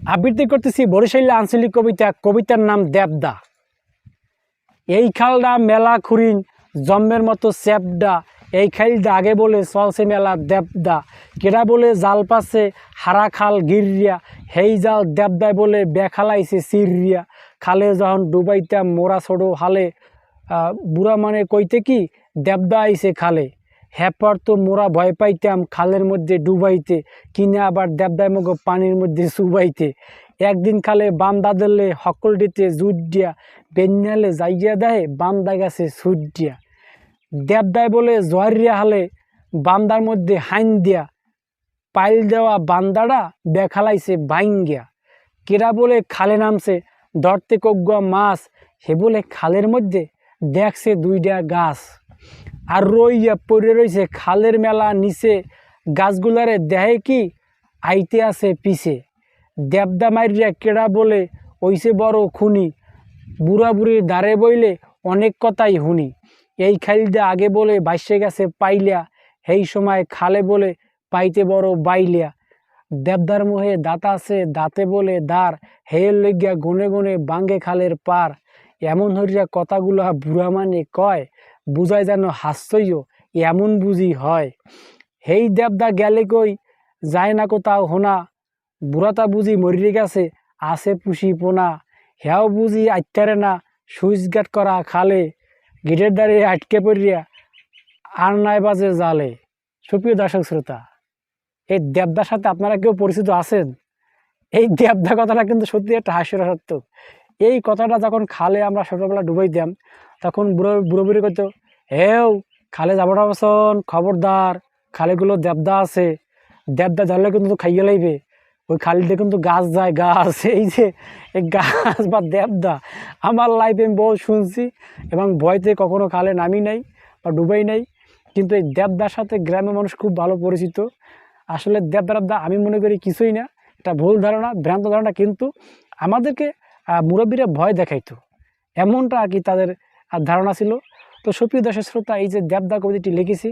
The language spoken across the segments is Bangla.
আবৃত্তি করতেছি বরিশাইল আঞ্চলিক কবিতা, কবিতার নাম দেবদা। এই খালডা মেলা খুরিন, জম্মের মতো চ্যাপডা। এই খাইলডা আগে বলে চলছে মেলা দেবদা। কেডা বলে জাল পাশে হারা খাল গিরিয়া হেই জাল দেবদায় বলে বেখালাইছে সিরিয়া খালে যখন ডুবাইতাম মোরা ছোড়ো হালে বুড়া মানে কইতে কি, দেবদা আইছে খালে। হ্যাপার তো মোরা ভয় পাইতাম খালের মধ্যে ডুবাইতে, কিনে আবার দেবদায় মগ পানির মধ্যে চুবাইতে একদিন খালে বান্দা দিলে হকল দিতে জুট দিয়া, বেন্যালে যাইয়া দেয় বান্দা গেছে সুট দিয়া। দেবদায় বলে জহরিয়া হালে বান্দার মধ্যে হাইন দিয়া, পাইল দেওয়া বান্দাটা দেখালাইছে বাইঙ্গিয়া কেরা বলে, খালে নামছে, ধরতে কগুয়া মাছ। হে বলে, খালের মধ্যে দেখছে দুইটা গাছ। আর রইয়া পড়ে রইছে খালের মেলা নিচে, গাছগুলারে দেহে কি আইতে আছে পিছে। দেবদা মাইরিয়া কেডা বলে ওইসে বড় খুনি, বুড়া বুড়ির দ্বারে বইলে অনেক কথাই শুনি। এই খালিদা আগে বলে বাইসে গেছে পাইলিয়া, সেই সময় খালে বলে পাইতে বড় বাইলিয়া। দেবদার মোহে দাঁত আছে, দাঁতে বলে দাঁড় হেয়ের লইগিয়া গুনে গুনে বাঙ্গে খালের পার এমন হরিয়া কথাগুলো বুড়া মানে কয় বুঝায় যেন হাস্যইও, এমন বুঝি হয়। হেই দেবদা গেলে কই? যায় না কোথাও হোনা। বুড়াটা বুঝি মরিয়ে গেছে আছে পুষি পোনা। হেয়াও বুঝি আইতারে না, সুইচ গেট করা খালে। গেটের দাঁড়িয়ে আটকে পড়িয়া আর নাই বাজে জালে। সুপ্রিয় দর্শক শ্রোতা, এই দেবদার সাথে আপনারা কেউ পরিচিত আছেন? এই দেবদা কথাটা কিন্তু সত্যি একটা হাস্যরসাত্মক। এই কথাটা যখন খালে আমরা ছোটোবেলা ডুবাইতাম তখন বুড়ো বুড়ো বুড়ি করতো হেও, খালে যাবোটা বসন, খবরদার, খালেগুলো দেবদা আছে, দেবদা ধরলে কিন্তু খাইয়ে লাইবে, ওই খালিতে কিন্তু গাছ যায়, গাছ, এই যে, এই গাছ বা দেবদা, আমার লাইফে আমি বহু শুনছি এবং ভয়তে কখনো খালে নামি নাই বা ডুবাই নাই, কিন্তু এই দেবদার সাথে গ্রামের মানুষ খুব ভালো পরিচিত, আসলে দেবদা আমি মনে করি কিছুই না, এটা ভুল ধারণা, ভ্রান্ত ধারণা, কিন্তু আমাদেরকে মুরব্বীরা ভয় দেখাইতো। এমনটা আর কি তাদের ধারণা ছিল। তো সুপ্রিয় দর্শক শ্রোতা, এই যে দেবদা কবিতাটি লিখেছি,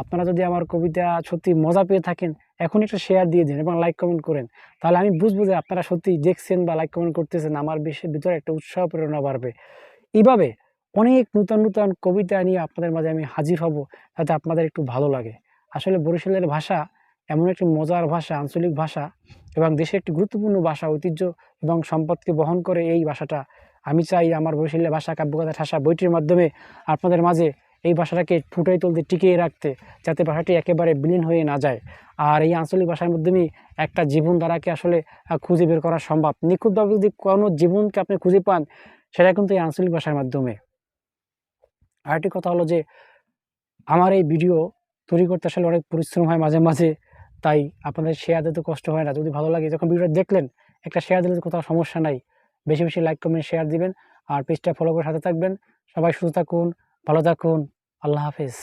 আপনারা যদি আমার কবিতা সত্যি মজা পেয়ে থাকেন, এখন একটা শেয়ার দিয়ে দিন এবং লাইক কমেন্ট করেন। তাহলে আমি বুঝব যে আপনারা সত্যি দেখছেন বা লাইক কমেন্ট করতেছেন, আমার বিশ্বের ভিতরে একটা উৎসাহ প্রেরণা বাড়বে। এইভাবে অনেক নূতন নূতন কবিতা নিয়ে আপনাদের মাঝে আমি হাজির হব, যাতে আপনাদের একটু ভালো লাগে। আসলে বরিশালের ভাষা এমন একটি মজার ভাষা, আঞ্চলিক ভাষা এবং দেশের একটি গুরুত্বপূর্ণ ভাষা, ঐতিহ্য এবং সম্পদকে বহন করে এই ভাষাটা। আমি চাই আমার বরিশালের ভাষা, কাব্যকথা, ঠাসা বইটির মাধ্যমে আপনাদের মাঝে এই ভাষাটাকে ফুটাই তুলতে, টিকিয়ে রাখতে যাতে ভাষাটি একেবারে বিলীন হয়ে না যায়। আর এই আঞ্চলিক ভাষার মাধ্যমেই একটা জীবন দ্বারাকে আসলে খুঁজে বের করা সম্ভব। নিখুঁতভাবে যদি কোনো জীবনকে আপনি খুঁজে পান, সেটা কিন্তু এই আঞ্চলিক ভাষার মাধ্যমে। আরেকটি কথা হলো যে, আমার এই ভিডিও তৈরি করতে আসলে অনেক পরিশ্রম হয় মাঝে মাঝে। তাই আপনাদের শেয়ার দিতে কষ্ট হয় না। যদি ভালো লাগে, যখন ভিডিওটা দেখলেন, একটা শেয়ার দিলে কোথাও সমস্যা নাই। বেশি বেশি লাইক কমেন্ট শেয়ার দিবেন। আর পেজটা ফলো করে সাথে থাকবেন। সবাই সুস্থ থাকুন, ভালো থাকুন। আল্লাহ হাফিজ।